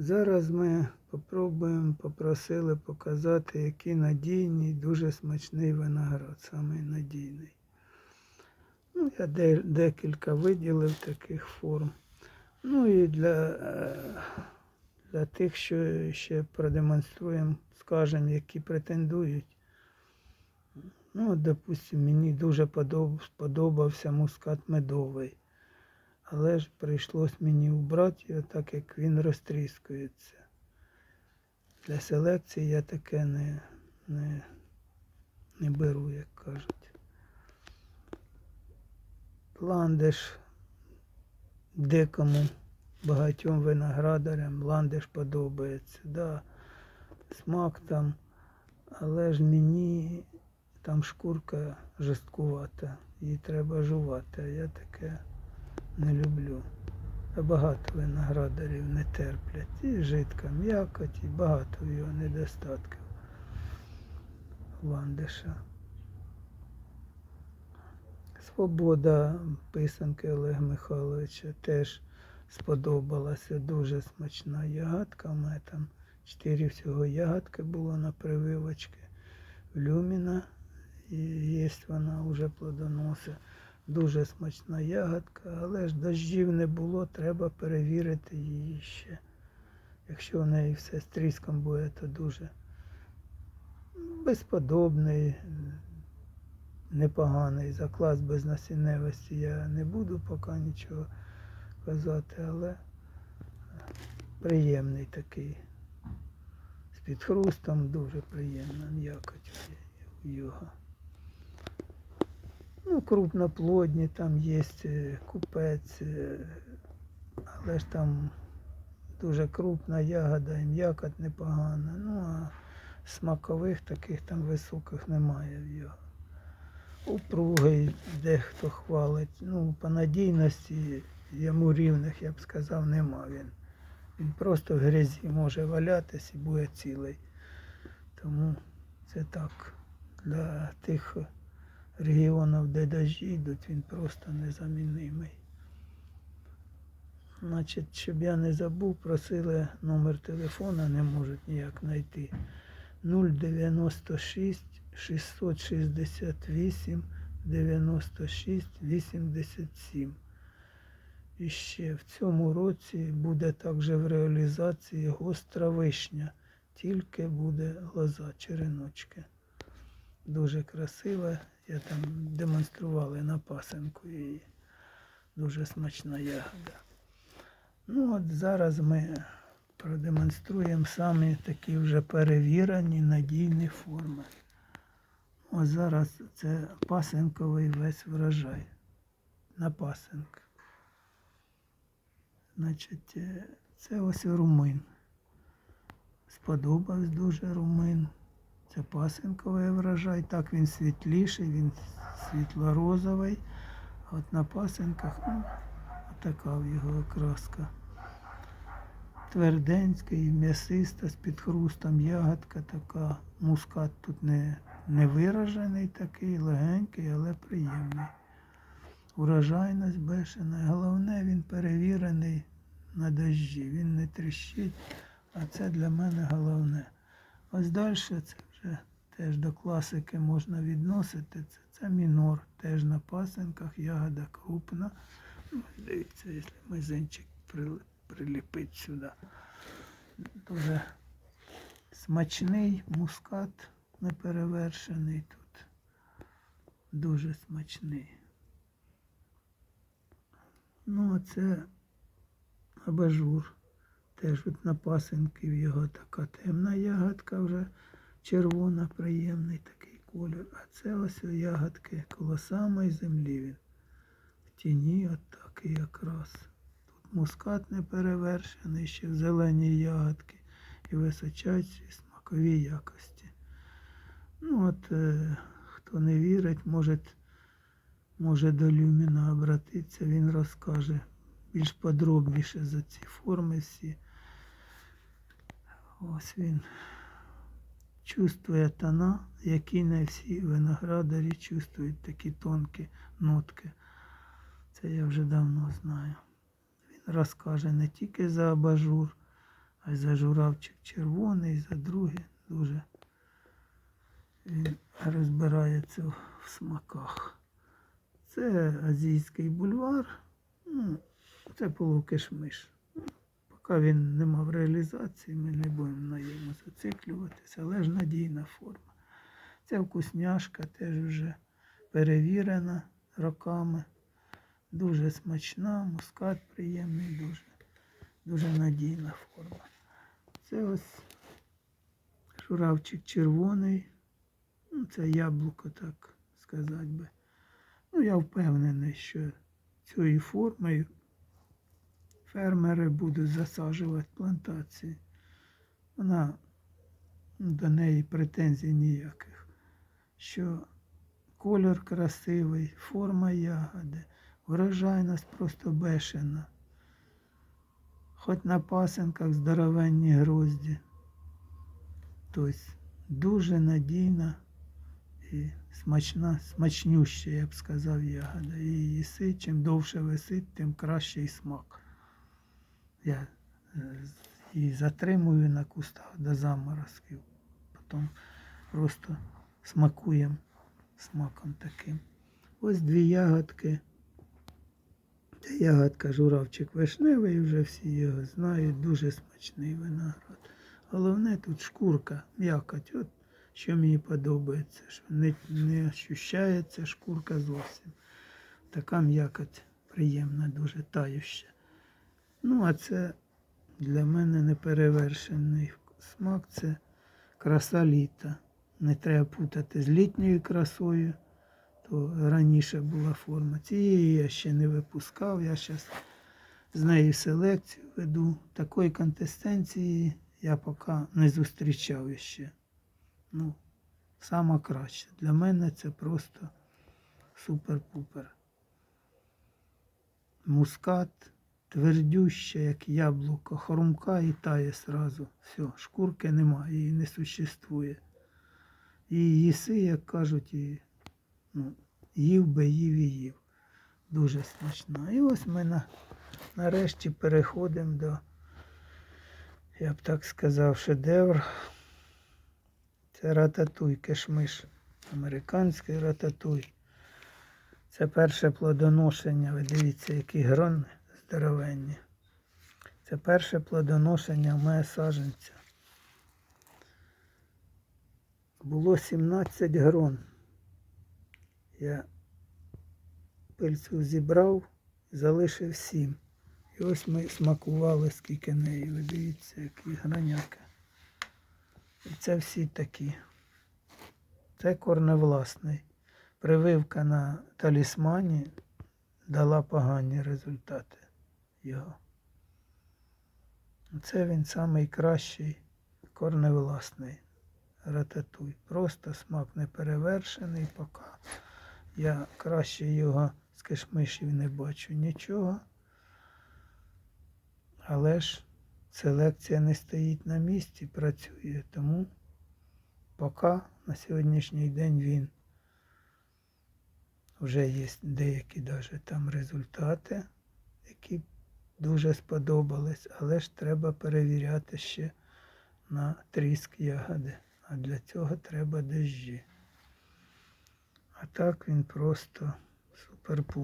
Зараз ми попробуємо, попросили показати, який надійний, дуже смачний виноград, самий надійний. Ну, я декілька виділив таких форм. Ну і для, е, для тих, що ще продемонструємо, скажемо, які претендують. Ну, от, допустим, мені дуже подоб, сподобався мускат медовий. Але ж прийшлось мені убрати його, так як він розтріскується. Для селекції я таке не, не, не беру, як кажуть. Ландиш декому багатьом виноградарям ландиш подобається. Да, смак там, але ж мені там шкурка жорсткувата, її треба жувати, а я таке не люблю. А багато виноградарів не терплять. І жидка м'якоть, і багато його недостатків ландиша. Свобода писанки Олега Михайловича теж сподобалася. Дуже смачна ягодка. У мене там чотири всього ягодки було на прививочки. Люміна і є вона вже плодоносить. Дуже смачна ягодка, але ж дощів не було, треба перевірити її ще. Якщо в неї все з тріском буде, то дуже безподобний, непоганий заклад без насінневості. Я не буду поки нічого казати, але приємний такий. З підхрустом дуже приємна м'якоть у його. Ну, крупноплодні, там є е, купець, е, але ж там дуже крупна ягода і м'якоть непогана. Ну, а смакових таких там високих немає в його. Упругий дехто хвалить. Ну, по надійності йому рівних, я б сказав, нема він. Він просто в грязі може валятись і буде цілий. Тому це так. Для тих регіонів, де дощі йдуть, він просто незамінимий. Значить, щоб я не забув, просили номер телефона, не можуть ніяк знайти. 096 668 96 87. І ще в цьому році буде також в реалізації гостра вишня, тільки буде лоза череночки. Дуже красива. Я там демонстрували на пасенку її. Дуже смачна ягода. Ну от зараз ми продемонструємо самі такі вже перевірені надійні форми. Ось зараз це пасенковий весь врожай. На пасенк. Значить, е, це ось румин. Сподобався дуже румин. Це пасинковий врожай. Так він світліший, він світло-розовий. От на пасинках, ну, така його окраска. Тверденський, м'ясиста, з підхрустом ягодка така. Мускат тут не, не виражений такий, легенький, але приємний. Урожайність бешена. Головне, він перевірений на дощі. Він не тріщить, а це для мене головне. Ось далі це теж до класики можна відносити. Це, це мінор, теж на пасенках, ягода крупна. Ну, Дивіться, якщо мизинчик приліпить сюди. Дуже смачний мускат неперевершений тут. Дуже смачний. Ну, а це абажур. Теж от на пасинки в його така темна ягодка вже червона, приємний такий колір. А це ось ягодки коло самої землі він. В тіні от такий якраз. Тут мускат не перевершений, ще в зелені ягодки і височайші смакові якості. Ну от, е, хто не вірить, може, може до Люміна обратитися, він розкаже більш подробніше за ці форми всі. Ось він чувствує тона, які не всі виноградарі чувствують такі тонкі нотки. Це я вже давно знаю. Він розкаже не тільки за абажур, А й за журавчик червоний, за другий дуже він розбирається в смаках. Це азійський бульвар. Ну, це полукишмиш. Поки він не мав реалізації, ми не будемо на ньому зациклюватися, але ж надійна форма. Ця вкусняшка теж вже перевірена роками. Дуже смачна, мускат приємний, дуже, дуже надійна форма. Це ось журавчик червоний. Ну, це яблуко, так сказати би. Ну, я впевнений, що цією формою фермери будуть засаджувати плантації. Вона до неї претензій ніяких. Що колір красивий, форма ягоди, врожайність просто бешена. Хоч на пасенках здоровенні грозді. Тобто дуже надійна і смачна, смачнюща, я б сказав, ягода. І їси, чим довше висить, тим кращий смак. Я е, її затримую на кустах до заморозків. Потім просто смакуємо смаком таким. Ось дві ягодки. Ягодка журавчик вишневий, вже всі його знають, дуже смачний виноград. Головне тут шкурка, м'якоть. От що мені подобається, що не, не ощущається шкурка зовсім. Така м'якоть приємна, дуже тающа. Ну, а це для мене неперевершений смак це краса літа. Не треба путати з літньою красою, то раніше була форма. Цієї я ще не випускав, я зараз з нею селекцію веду. Такої консистенції я поки не зустрічав ще. Ну, сама краще. Для мене це просто супер-пупер. Мускат, твердюща, як яблуко, хрумка і тає сразу. Все, шкурки немає, її не существує. І їси, як кажуть, і, ну, їв би їв і їв. Дуже смачна. І ось ми на, нарешті переходимо до, я б так сказав, шедевр. Це рататуй, кишмиш. Американський рататуй. Це перше плодоношення. Ви дивіться, які грони здоровенні. Це перше плодоношення в саженця. Було 17 грон. Я пильцю зібрав, залишив 7. І ось ми смакували, скільки неї. Ви дивіться, які граняки. І це всі такі. Це корневласний. Прививка на талісмані дала погані результати його. Це він найкращий корневласний рататуй. Просто смак не перевершений поки. Я краще його з кишмишів не бачу нічого. Але ж селекція не стоїть на місці, працює, тому поки на сьогоднішній день він вже є деякі даже там результати, які дуже сподобались, але ж треба перевіряти ще на тріск ягоди. А для цього треба дощі. А так він просто супер-пупер.